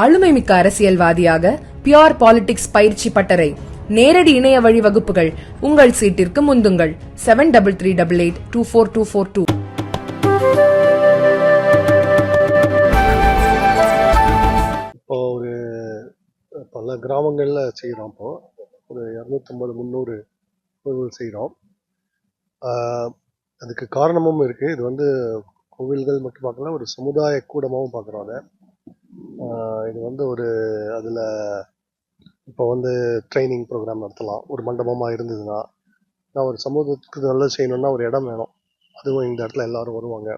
ஆளுமை மிக்க அரசியல்வாதியாக பியோர் பாலிடிக்ஸ் பயிற்சி பட்டறை நேரடி இணைய வழி வகுப்புகள் உங்கள் சீட்டிற்கு முந்துங்கள். Seven double three double eight two four two four two இப்போ ஒரு பல கிராமங்களில் செய்கிறோம் இப்போ. ஒரு இரநூத்தம்பது முந்நூறு கோவில் செய்கிறோம் அதுக்கு காரணமும் இருக்குது இது வந்து கோவில்கள் மட்டும் பார்க்கல ஒரு சமுதாய கூடமாகவும் பார்க்குறோம் அதை. இது வந்து ஒரு அதில் இப்போ வந்து ட்ரைனிங் ப்ரோக்ராம் நடத்தலாம். ஒரு மண்டபமாக இருந்ததுன்னா நான் ஒரு சமூகத்துக்கு நல்லது செய்யணும்னா ஒரு இடம் வேணும். அதுவும் இந்த இடத்துல எல்லாரும் வருவாங்க.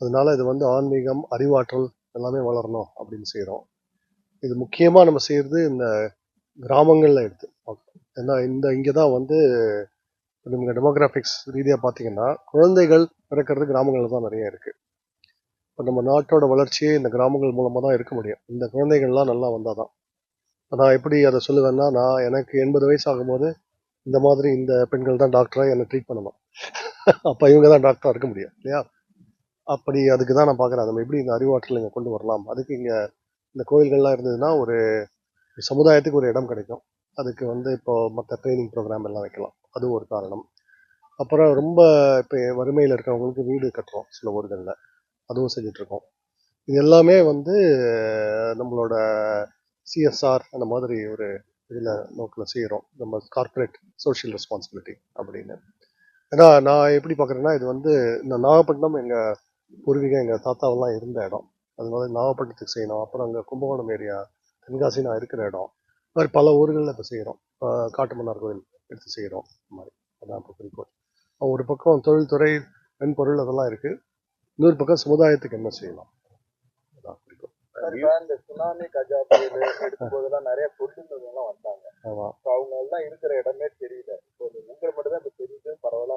அதனால இது வந்து ஆன்மீகம் அறிவாற்றல் எல்லாமே வளரணும் அப்படின்னு செய்கிறோம் இது முக்கியமாக நம்ம செய்கிறது இந்த கிராமங்களில் எடுத்து ஏன்னா இந்த இங்கே தான் வந்து நீங்கள் டெமோகிராஃபிக்ஸ் ரீதியாக பார்த்தீங்கன்னா குழந்தைகள் பிறக்கிறது கிராமங்களில் தான் நிறைய இருக்குது இப்போ நம்ம நாட்டோட வளர்ச்சியே இந்த கிராமங்கள் மூலமாக தான் இருக்க முடியும். இந்த குழந்தைகள்லாம் நல்லா வந்தால் தான் நான் எப்படி அதை சொல்லுவேன்னா நான் எனக்கு எண்பது வயசு ஆகும்போது இந்த மாதிரி இந்த பெண்கள் தான் டாக்டராக என்னை ட்ரீட் பண்ணணும். அப்போ இவங்க தான் டாக்டராக இருக்க முடியும் இல்லையா? அப்படி அதுக்கு தான் நான் பார்க்குறேன். நம்ம எப்படி இந்த அறிவாற்றல் இங்கே கொண்டு வரலாம்? அதுக்கு இங்கே இந்த கோயில்கள்லாம் இருந்ததுன்னா ஒரு சமுதாயத்துக்கு ஒரு இடம் கிடைக்கும். அதுக்கு வந்து இப்போ மற்ற ட்ரைனிங் ப்ரோக்ராம் எல்லாம் வைக்கலாம். அது ஒரு காரணம். அப்புறம் ரொம்ப இப்போ வறுமையில் இருக்கிறவங்களுக்கு வீடு கட்டுறோம் சில ஊர்களில். அதுவும் செஞ்சிட்ருக்கோம். இது எல்லாமே வந்து நம்மளோட சிஎஸ்ஆர் அந்த மாதிரி ஒரு இதில் நோக்கில் செய்கிறோம் நம்ம கார்ப்பரேட் சோஷியல் ரெஸ்பான்சிபிலிட்டி அப்படின்னு. ஏன்னா நான் எப்படி பார்க்குறேன்னா இது வந்து இந்த நாகப்பட்டினம் எங்கள் பூர்வீகம் எங்கள் தாத்தாவெல்லாம் இருந்த இடம். அது மாதிரி நாகப்பட்டினத்துக்கு செய்யணும். அப்புறம் அங்கே கும்பகோணம் ஏரியா தென்காசி நான் இருக்கிற இடம். மாதிரி பல ஊர்களில் இப்போ செய்கிறோம் காட்டுமன்னார் கோயில் எடுத்து செய்கிறோம் இந்த மாதிரி. அதான் இப்போ குறிக்கோள். ஒரு பக்கம் தொழில்துறை மென்பொருள் அதெல்லாம் இருக்குது இன்னொரு பக்கம் சமுதாயத்துக்கு என்ன செய்யலாம்? இந்த சுனாமி கஜா புயல் எடுக்கும் போதெல்லாம் நிறைய தொழில்நுட்பம் எல்லாம் வந்தாங்க அவங்க எல்லாம் இருக்கிற இடமே தெரியல. இப்போ உங்களை மட்டும் தான் இப்ப தெரியுது. பரவாயில்ல.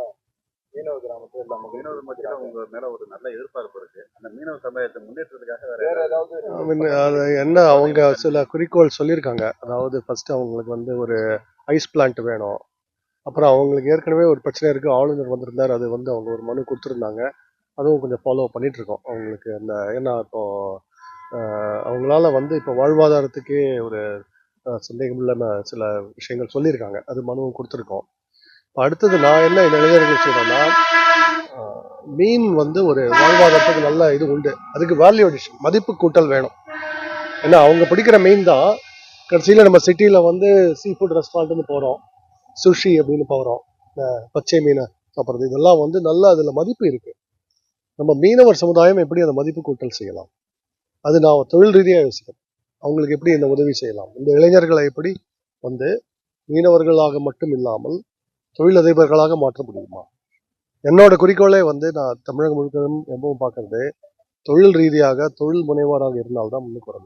மீனவ கிராமத்துல இல்லாம மீனவர் மத்தியில உங்க மேல ஒரு நல்ல எதிர்பார்ப்பு இருக்கு. அந்த மீனவ சமுதாயத்தை முன்னேற்றத்துக்காக வேற வேற ஏதாவது என்ன அவங்க சில குறிக்கோள் சொல்லியிருக்காங்க. அதாவது ஃபர்ஸ்ட் அவங்களுக்கு வந்து ஒரு ஐஸ் பிளான்ட் வேணும். அப்புறம் அவங்களுக்கு ஏற்கனவே ஒரு பிரச்சனை இருக்கு. ஆளுநர் வந்திருந்தார். அது வந்து அவங்க ஒரு மனு கொடுத்துருந்தாங்க. அதுவும் கொஞ்சம் ஃபாலோ பண்ணிகிட்ருக்கோம் அவங்களுக்கு அந்த ஏன்னா இப்போ அவங்களால வந்து இப்போ வாழ்வாதாரத்துக்கே ஒரு சந்தேகம் இல்லாமல் சில விஷயங்கள் சொல்லியிருக்காங்க. அது மனுவும் கொடுத்துருக்கோம். இப்போ அடுத்தது நான் என்ன இந்த இளைஞர்கள் சொல்கிறேன்னா மீன் வந்து ஒரு வாழ்வாதாரத்துக்கு நல்ல இது உண்டு. அதுக்கு வேல்யூ அடிஷன் மதிப்பு கூட்டல் வேணும். ஏன்னா அவங்க பிடிக்கிற மீன் தான் கடைசியில் நம்ம சிட்டியில் வந்து சீ ஃபுட் ரெஸ்டாரண்ட்னு போகிறோம் சுஷி அப்படின்னு போகிறோம் பச்சை மீனை சாப்பிட்றது. இதெல்லாம் வந்து நல்லா அதில் மதிப்பு இருக்குது நம்ம மீனவர் சமுதாயம் எப்படி அந்த மதிப்பு கூட்டல் செய்யலாம்? அது நான் தொழில் ரீதியாக யோசிக்கிறேன். அவங்களுக்கு எப்படி இந்த உதவி செய்யலாம்? இந்த இளைஞர்களை எப்படி வந்து மீனவர்களாக மட்டும் இல்லாமல் தொழிலதிபர்களாக மாற்ற முடியுமா? என்னோட குறிக்கோளே வந்து நான் தமிழகம் முழுவதும் எப்பவும் பார்க்கறது தொழில் ரீதியாக தொழில் முனைவராக இருந்தால்தான் முன்னுக்கு வர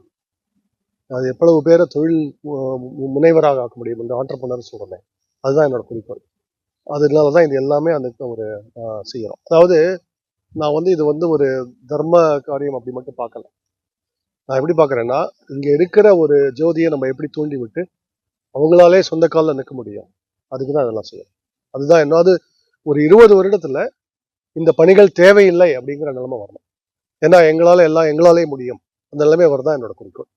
அது எவ்வளவு பேரை தொழில் முனைவராக ஆக்க முடியும் இந்த ஆண்டர்பனர் சொல்றேன் அதுதான் என்னோட குறிக்கோள். அதனால தான் இது எல்லாமே அந்த ஒரு செய்கிறோம் செய்யறோம். அதாவது நான் வந்து இது வந்து ஒரு தர்ம காரியம் அப்படி மட்டும் பார்க்கல. நான் எப்படி பார்க்குறேன்னா இங்க இருக்கிற ஒரு ஜோதியை நம்ம எப்படி தூண்டி விட்டு அவங்களாலே சொந்த காலில் நிற்க முடியும். அதுக்கு தான் அதெல்லாம் செய்யும் அதுதான் என்னது ஒரு இருபது வருடத்துல இந்த பணிகள் தேவையில்லை அப்படிங்கிற நிலைமை வரணும். ஏன்னா எங்களால எல்லாம் எங்களாலே முடியும். அந்த நிலைமை வரதான் என்னோட குறிக்கோள்.